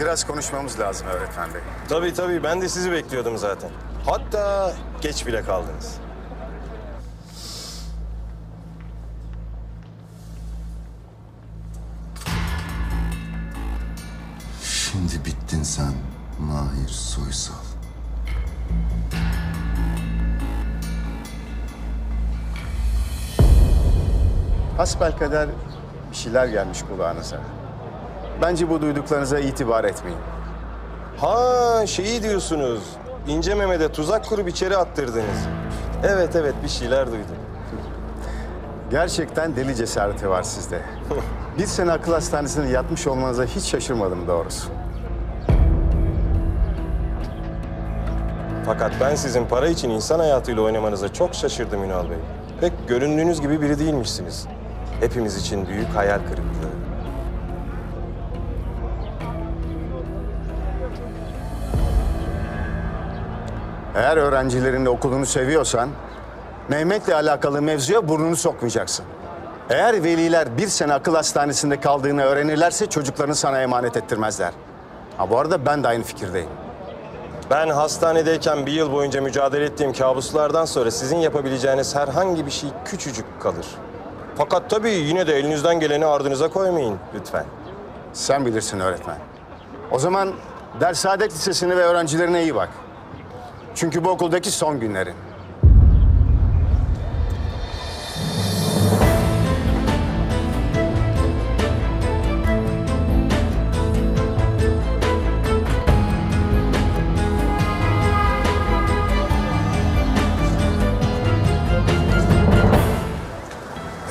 Biraz konuşmamız lazım öğretmen bey. Tabii tabii ben de sizi bekliyordum zaten. Hatta geç bile kaldınız. Şimdi bittin sen Mahir Soysal. Hasbelkader bir şeyler gelmiş kulağınıza. Bence bu duyduklarınıza itibar etmeyin. Ha şeyi diyorsunuz. İnce Mehmet'e tuzak kurup içeri attırdınız. Evet evet bir şeyler duydum. Gerçekten deli cesareti var sizde. Bir sene akıl hastanesinde yatmış olmanıza hiç şaşırmadım doğrusu. Fakat ben sizin para için insan hayatıyla oynamanıza çok şaşırdım Ünal Bey. Pek göründüğünüz gibi biri değilmişsiniz. Hepimiz için büyük hayal kırıklığı. Eğer öğrencilerin okulunu seviyorsan, Mehmet'le alakalı mevzuya burnunu sokmayacaksın. Eğer veliler bir sene akıl hastanesinde kaldığını öğrenirlerse çocuklarını sana emanet ettirmezler. Ha bu arada ben de aynı fikirdeyim. Ben hastanedeyken bir yıl boyunca mücadele ettiğim kabuslardan sonra sizin yapabileceğiniz herhangi bir şey küçücük kalır. Fakat tabii yine de elinizden geleni ardınıza koymayın lütfen. Sen bilirsin öğretmen. O zaman Ders Saadet Lisesi'ne ve öğrencilerine iyi bak. Çünkü bu okuldaki son günlerin.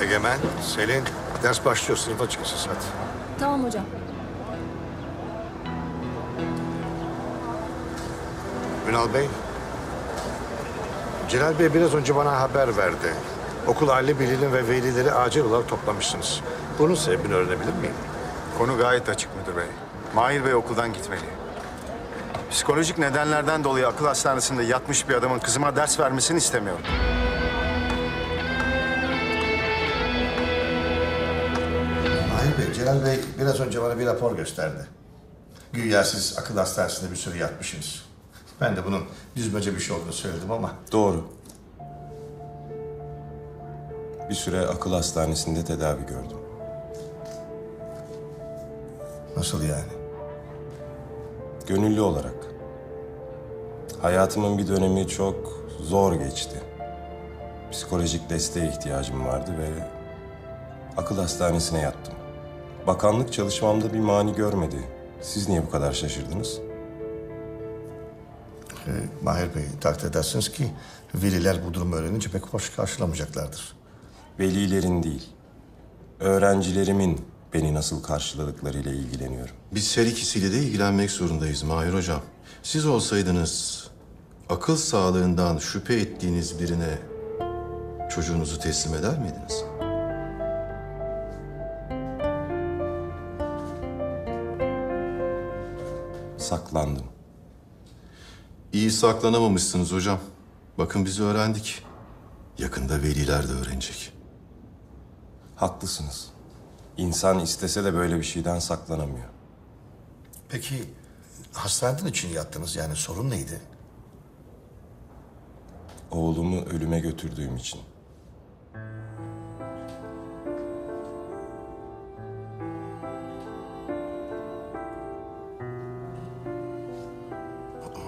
Egemen, Selin, ders başlıyor. Sınıfa siz hadi. Tamam hocam. Ünal Bey, Celal Bey biraz önce bana haber verdi. Okul aile birliğinin ve velileri acil olarak toplamışsınız. Bunun sebebini öğrenebilir miyim? Konu gayet açık müdür bey. Mahir Bey okuldan gitmeli. Psikolojik nedenlerden dolayı akıl hastanesinde yatmış bir adamın kızıma ders vermesini istemiyorum. Mahir Bey, Celal Bey biraz önce bana bir rapor gösterdi. Güya siz akıl hastanesinde bir süre yatmışsınız. Ben de bunun düzmece bir şey olduğunu söyledim ama Doğru. Bir süre akıl hastanesinde tedavi gördüm. nasıl yani? Gönüllü olarak. Hayatımın bir dönemi çok zor geçti. Psikolojik desteğe ihtiyacım vardı ve akıl hastanesine yattım. Bakanlık çalışmamda bir mani görmedi. Siz niye bu kadar şaşırdınız? Ee, Mahir Bey, takdir edersiniz ki veliler bu durumu öğrenince pek hoş karşılamayacaklardır. Velilerin değil, öğrencilerimin beni nasıl karşıladıklarıyla ilgileniyorum. Biz her ikisiyle de ilgilenmek zorundayız Mahir Hocam. Siz olsaydınız akıl sağlığından şüphe ettiğiniz birine çocuğunuzu teslim eder miydiniz? Saklandım. İyi saklanamamışsınız hocam. Bakın biz öğrendik. Yakında veliler de öğrenecek. Haklısınız. İnsan istese de böyle bir şeyden saklanamıyor. Peki hastaneden için yattınız yani sorun neydi? Oğlumu ölüme götürdüğüm için.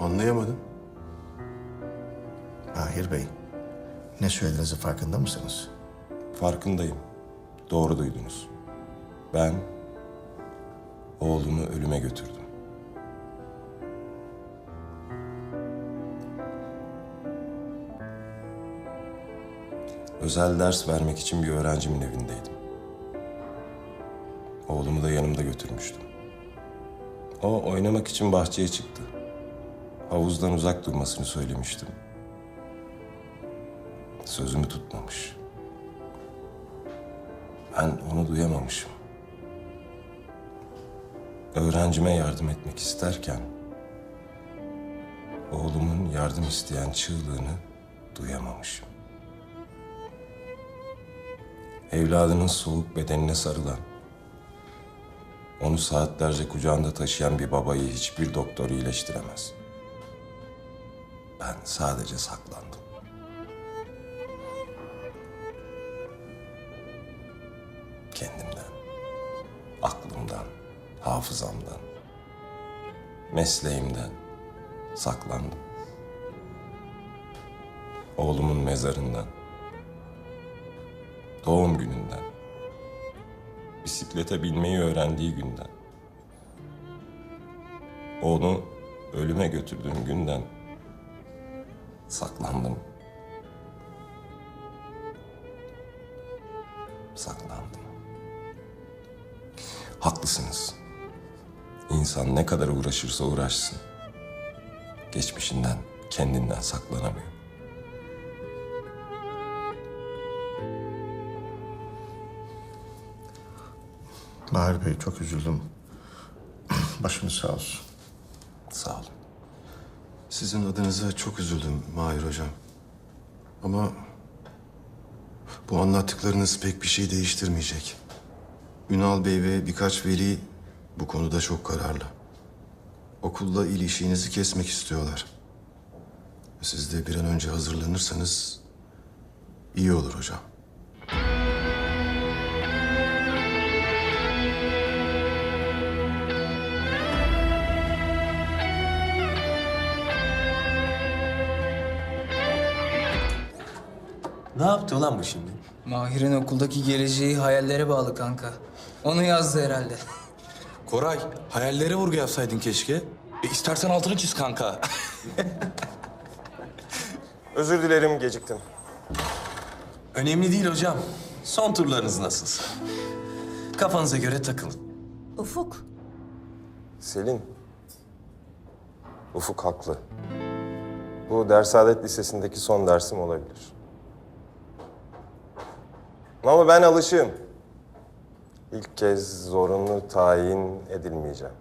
Anlayamadım. Mahir Bey, ne söylediğinizin farkında mısınız? Farkındayım. Doğru duydunuz. Ben oğlumu ölüme götürdüm. Özel ders vermek için bir öğrencimin evindeydim. Oğlumu da yanımda götürmüştüm. O oynamak için bahçeye çıktı. Havuzdan uzak durmasını söylemiştim. Sözümü tutmamış. Ben onu duyamamışım. Öğrencime yardım etmek isterken oğlumun yardım isteyen çığlığını duyamamışım. Evladının soğuk bedenine sarılan, Onu saatlerce kucağında taşıyan bir babayı hiçbir doktor iyileştiremez. Ben sadece saklandım. Kendimden, aklımdan, hafızamdan, mesleğimden saklandım. Oğlumun mezarından, doğum gününden, bisiklete binmeyi öğrendiği günden, onu ölüme götürdüğüm günden saklandım. Saklandım. Haklısınız. İnsan ne kadar uğraşırsa uğraşsın. Geçmişinden, kendinden saklanamıyor. Mahir Bey çok üzüldüm. Başınız sağ olsun. Sağ olun. Sizin adınıza çok üzüldüm Mahir Hocam. Ama bu anlattıklarınız pek bir şey değiştirmeyecek. Ünal Bey ve birkaç veli bu konuda çok kararlı. Okulla ilişiğinizi kesmek istiyorlar. Siz de bir an önce hazırlanırsanız iyi olur hocam. Ne yaptı ulan bu şimdi? Mahir'in okuldaki geleceği hayallere bağlı kanka. Onu yazdı herhalde. Koray, hayallere vurgu yapsaydın keşke. E, istersen altını çiz kanka. Özür dilerim geciktim. Önemli değil hocam. Son turlarınız nasılsa. Kafanıza göre takılın. Ufuk, Selin. Ufuk haklı. Bu Dersadet Lisesi'ndeki son dersim olabilir. Ama ben alışığım. İlk kez zorunlu tayin edilmeyeceğim.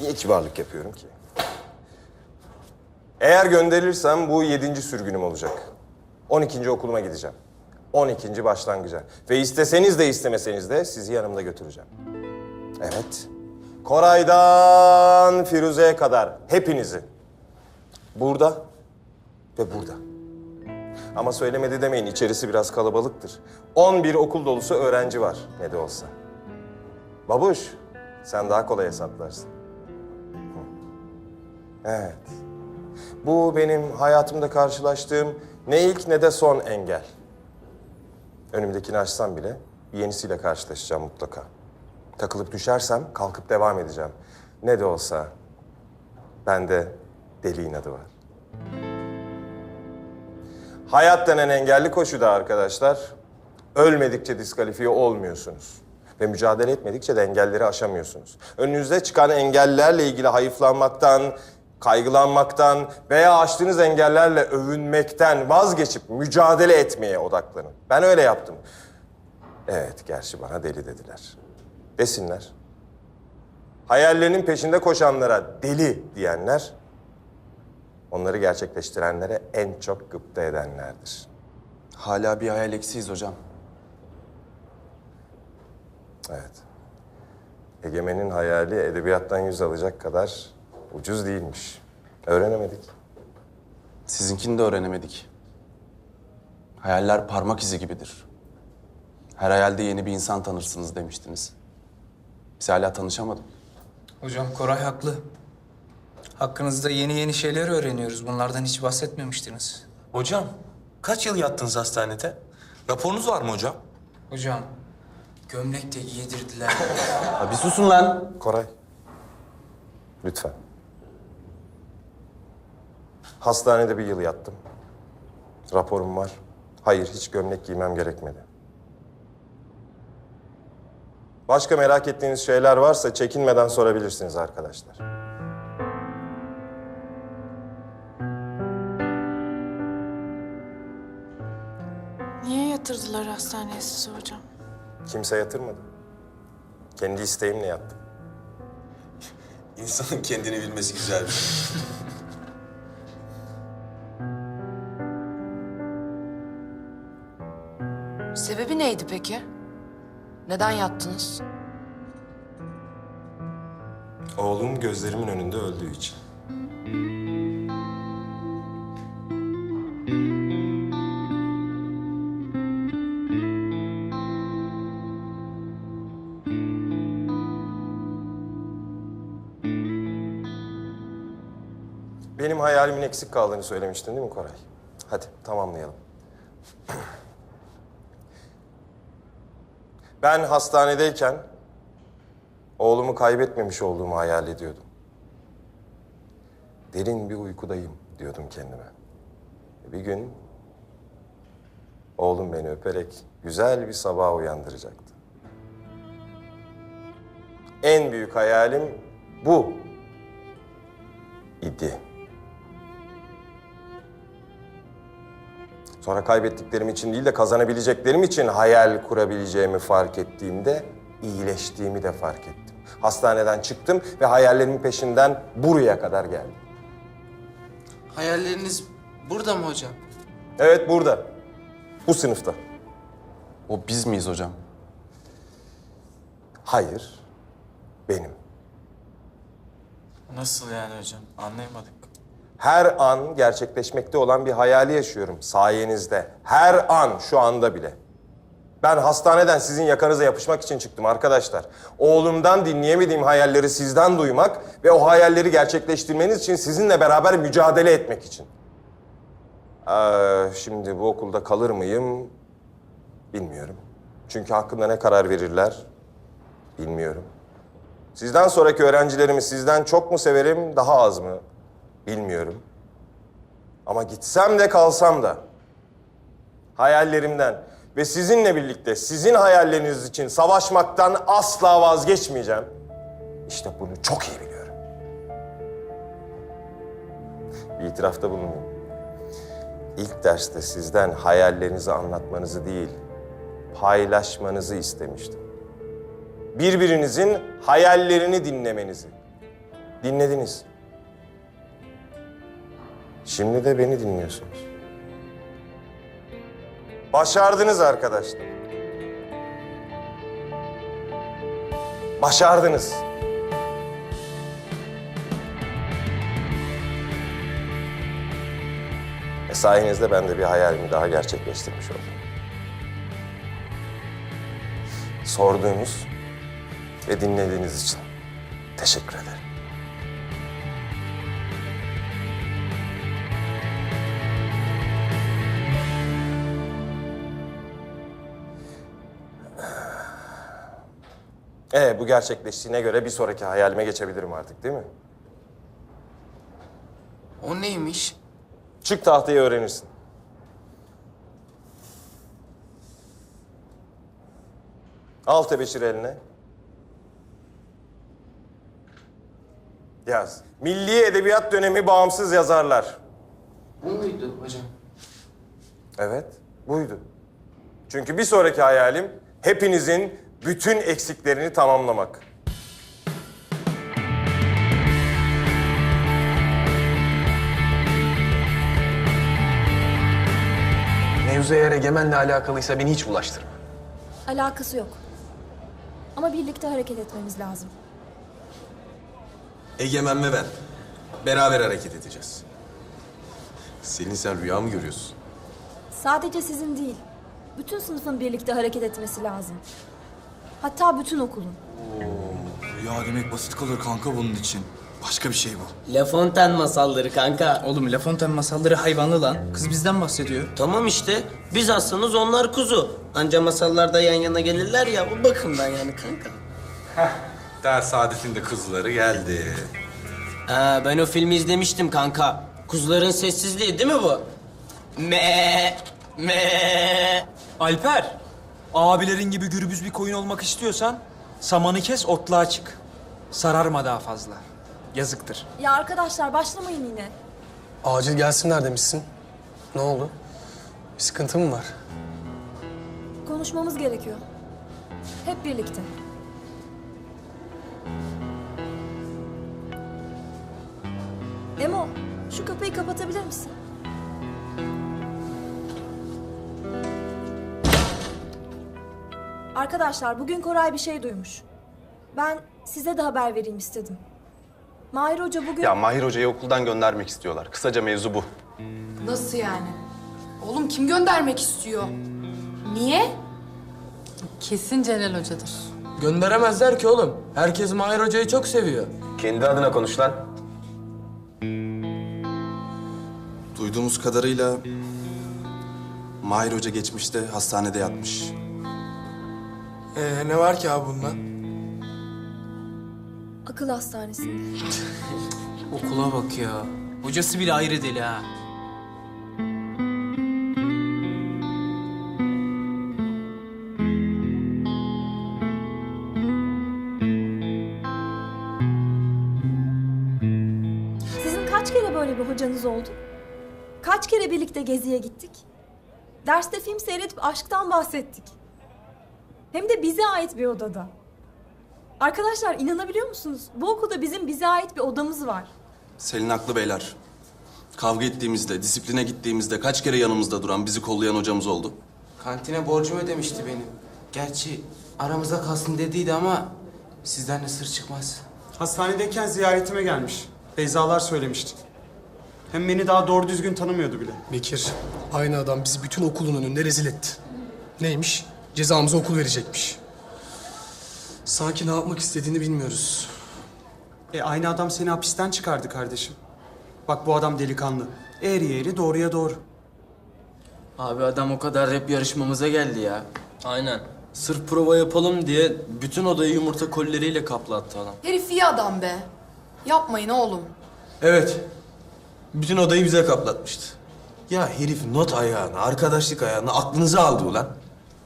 Niye kibarlık yapıyorum ki? Eğer gönderirsem bu yedinci sürgünüm olacak. 12. okuluma gideceğim. 12. başlangıca. Ve isteseniz de istemeseniz de sizi yanımda götüreceğim. Evet. Koray'dan Firuze'ye kadar hepinizi. Burada ve burada. Ama söylemedi demeyin içerisi biraz kalabalıktır. 11 okul dolusu öğrenci var ne de olsa. Babuş sen daha kolay hesaplarsın. Evet. Bu benim hayatımda karşılaştığım ne ilk ne de son engel. Önümdekini açsam bile yenisiyle karşılaşacağım mutlaka. Takılıp düşersem kalkıp devam edeceğim. Ne de olsa bende deli inadı var. Hayat denen engelli koşuda arkadaşlar, ölmedikçe diskalifiye olmuyorsunuz. Ve mücadele etmedikçe de engelleri aşamıyorsunuz. Önünüze çıkan engellerle ilgili hayıflanmaktan, kaygılanmaktan veya aştığınız engellerle övünmekten vazgeçip mücadele etmeye odaklanın. Ben öyle yaptım. Evet, gerçi bana deli dediler. Desinler. Hayallerinin peşinde koşanlara deli diyenler, onları gerçekleştirenlere en çok gıpta edenlerdir. Hala bir hayal eksiyiz hocam. Evet. Egemen'in hayali edebiyattan yüz alacak kadar ucuz değilmiş. Öğrenemedik. Sizinkini de öğrenemedik. Hayaller parmak izi gibidir. Her hayalde yeni bir insan tanırsınız demiştiniz. Biz hala tanışamadık. Hocam Koray haklı. Hakkınızda yeni yeni şeyler öğreniyoruz. Bunlardan hiç bahsetmemiştiniz. Hocam, kaç yıl yattınız hastanede? Raporunuz var mı hocam? Hocam, gömlek de giydirdiler. Ya bir susun lan. Koray. Lütfen. Hastanede bir yıl yattım. Raporum var. Hayır, hiç gömlek giymem gerekmedi. Başka merak ettiğiniz şeyler varsa çekinmeden sorabilirsiniz arkadaşlar. Yatırdılar hastaneye sizi hocam? Kimse yatırmadı. Kendi isteğimle yattım. İnsanın kendini bilmesi güzel bir şey. Sebebi neydi peki? Neden yattınız? Oğlum gözlerimin önünde öldüğü için. Benim hayalimin eksik kaldığını söylemiştin değil mi Koray? Hadi tamamlayalım. Ben hastanedeyken oğlumu kaybetmemiş olduğumu hayal ediyordum. Derin bir uykudayım diyordum kendime. Bir gün oğlum beni öperek güzel bir sabah uyandıracaktı. En büyük hayalim bu idi. Sonra kaybettiklerim için değil de kazanabileceklerim için hayal kurabileceğimi fark ettiğimde iyileştiğimi de fark ettim. Hastaneden çıktım ve hayallerimin peşinden buraya kadar geldim. Hayalleriniz burada mı hocam? Evet burada. Bu sınıfta. O biz miyiz hocam? Hayır. Benim. Nasıl yani hocam? Anlayamadık. Her an gerçekleşmekte olan bir hayali yaşıyorum sayenizde. Her an şu anda bile. Ben hastaneden sizin yakanıza yapışmak için çıktım arkadaşlar. Oğlumdan dinleyemediğim hayalleri sizden duymak ve o hayalleri gerçekleştirmeniz için sizinle beraber mücadele etmek için. Ee, şimdi bu okulda kalır mıyım bilmiyorum. Çünkü hakkında ne karar verirler bilmiyorum. Sizden sonraki öğrencilerimi sizden çok mu severim, daha az mı? Bilmiyorum. Ama gitsem de kalsam da hayallerimden ve sizinle birlikte sizin hayalleriniz için savaşmaktan asla vazgeçmeyeceğim. İşte bunu çok iyi biliyorum. Bir itirafta bulunayım. İlk derste sizden hayallerinizi anlatmanızı değil, paylaşmanızı istemiştim. Birbirinizin hayallerini dinlemenizi. Dinlediniz. Şimdi de beni dinliyorsunuz. Başardınız arkadaşlar. Başardınız. Ve sayenizde ben de bir hayalimi daha gerçekleştirmiş oldum. Sorduğunuz ve dinlediğiniz için teşekkür ederim. Ee, bu gerçekleştiğine göre bir sonraki hayalime geçebilirim artık değil mi? O neymiş? Çık tahtayı öğrenirsin. Al tebeşir eline. Yaz. Milli Edebiyat Dönemi bağımsız yazarlar. Bu muydu hocam? Evet, buydu. Çünkü bir sonraki hayalim hepinizin bütün eksiklerini tamamlamak. Mevzu eğer Egemen'le alakalıysa beni hiç bulaştırma. Alakası yok. Ama birlikte hareket etmemiz lazım. Egemen ve ben. Beraber hareket edeceğiz. Selin sen rüya mı görüyorsun? Sadece sizin değil. Bütün sınıfın birlikte hareket etmesi lazım. Hatta bütün okulun. Ya demek basit kalır kanka bunun için. Başka bir şey bu. La Fontaine masalları kanka. Oğlum La Fontaine masalları hayvanlı lan. Kız bizden bahsediyor. Tamam işte. Biz aslanız onlar kuzu. Anca masallarda yan yana gelirler ya bu bakımdan yani kanka. Ders Saadet'in de kızları geldi. Ha, ben o filmi izlemiştim kanka. Kuzuların sessizliği değil mi bu? Me me. Alper, abilerin gibi gürbüz bir koyun olmak istiyorsan samanı kes otluğa çık. Sararma daha fazla. Yazıktır. Ya arkadaşlar başlamayın yine. Acil gelsinler demişsin. Ne oldu? Bir sıkıntı mı var? Konuşmamız gerekiyor. Hep birlikte. Emo, şu kapıyı kapatabilir misin? Arkadaşlar bugün Koray bir şey duymuş. Ben size de haber vereyim istedim. Mahir Hoca bugün... Ya Mahir Hoca'yı okuldan göndermek istiyorlar. Kısaca mevzu bu. Nasıl yani? Oğlum kim göndermek istiyor? Niye? Kesin Celal Hoca'dır. Gönderemezler ki oğlum. Herkes Mahir Hoca'yı çok seviyor. Kendi adına konuş lan. Duyduğumuz kadarıyla Mahir Hoca geçmişte hastanede yatmış. Ee, ne var ki abi bunda? Akıl hastanesinde. Okula bak ya. Hocası bile ayrı deli ha. Sizin kaç kere böyle bir hocanız oldu? Kaç kere birlikte geziye gittik? Derste film seyredip aşktan bahsettik. Hem de bize ait bir odada. Arkadaşlar inanabiliyor musunuz? Bu okulda bizim bize ait bir odamız var. Selin haklı beyler. Kavga ettiğimizde, disipline gittiğimizde kaç kere yanımızda duran, bizi kollayan hocamız oldu. Kantine borcumu ödemişti benim. Gerçi aramızda kalsın dediydi ama sizden de sır çıkmaz. Hastanedeyken ziyaretime gelmiş. Beyzalar söylemişti. Hem beni daha doğru düzgün tanımıyordu bile. Bekir, aynı adam bizi bütün okulun önünde rezil etti. Neymiş? Cezamıza okul verecekmiş. Sanki ne yapmak istediğini bilmiyoruz. E aynı adam seni hapisten çıkardı kardeşim. Bak bu adam delikanlı. Eğri eğri doğruya doğru. Abi adam o kadar rap yarışmamıza geldi ya. Aynen. Sırf prova yapalım diye bütün odayı yumurta kolleriyle kaplattı adam. Herif iyi adam be. Yapmayın oğlum. Evet. Bütün odayı bize kaplatmıştı. Ya herif not ayağını, arkadaşlık ayağını aklınıza aldı ulan.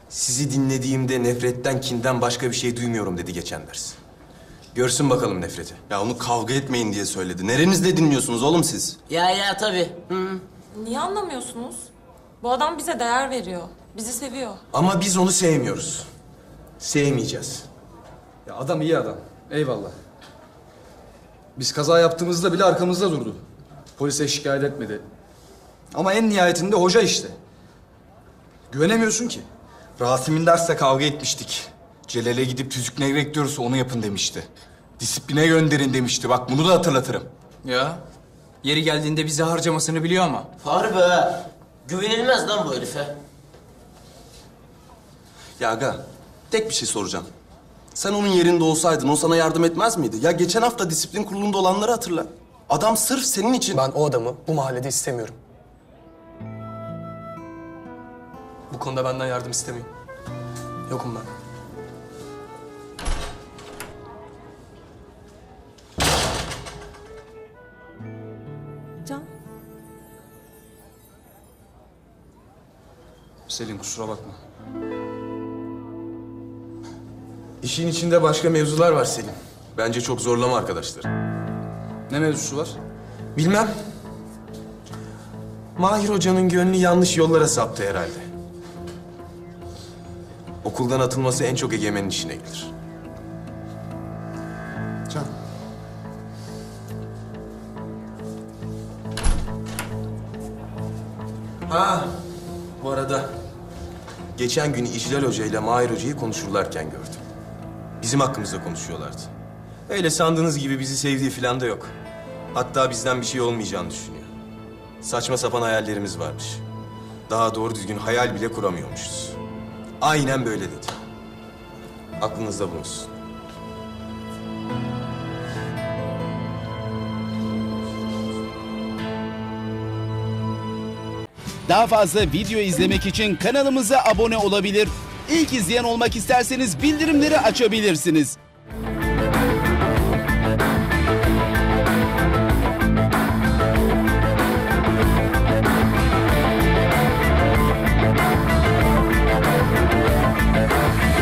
Sizi dinlediğimde nefretten, kinden başka bir şey duymuyorum dedi geçen ders. Görsün bakalım nefreti. Ya onu kavga etmeyin diye söyledi. Nerenizde dinliyorsunuz oğlum siz? Ya ya tabii. Hı. Niye anlamıyorsunuz? Bu adam bize değer veriyor. Bizi seviyor. Ama biz onu sevmiyoruz. Sevmeyeceğiz. Ya adam iyi adam. Eyvallah. Biz kaza yaptığımızda bile arkamızda durdu. Polise şikayet etmedi. Ama en nihayetinde hoca işte. Güvenemiyorsun ki. Rasim'in derste kavga etmiştik. Celal'e gidip tüzük ne bekliyorsa onu yapın demişti. Disipline gönderin demişti. Bak bunu da hatırlatırım. Ya. Yeri geldiğinde bizi harcamasını biliyor ama. Harbi ha. Güvenilmez lan bu herife. Ya aga, tek bir şey soracağım. Sen onun yerinde olsaydın o sana yardım etmez miydi? Ya geçen hafta disiplin kurulunda olanları hatırla. Adam sırf senin için... Ben o adamı bu mahallede istemiyorum. Bu konuda benden yardım istemeyin. Yokum ben. Can. Selin kusura bakma. İşin içinde başka mevzular var Selim. Bence çok zorlama arkadaşlar. Ne mevzusu var? Bilmem. Mahir Hoca'nın gönlü yanlış yollara saptı herhalde. Okuldan atılması en çok Egemen'in işine gelir. Can. Ha, bu arada geçen gün İclal Hoca ile Mahir Hoca'yı konuşurlarken gördüm. Bizim hakkımızda konuşuyorlardı. Öyle sandığınız gibi bizi sevdiği falan da yok. Hatta bizden bir şey olmayacağını düşünüyor. Saçma sapan hayallerimiz varmış. Daha doğru düzgün hayal bile kuramıyormuşuz. Aynen böyle dedi. Aklınızda bulunsun. Daha fazla video izlemek için kanalımıza abone olabilir. İlk izleyen olmak isterseniz bildirimleri açabilirsiniz.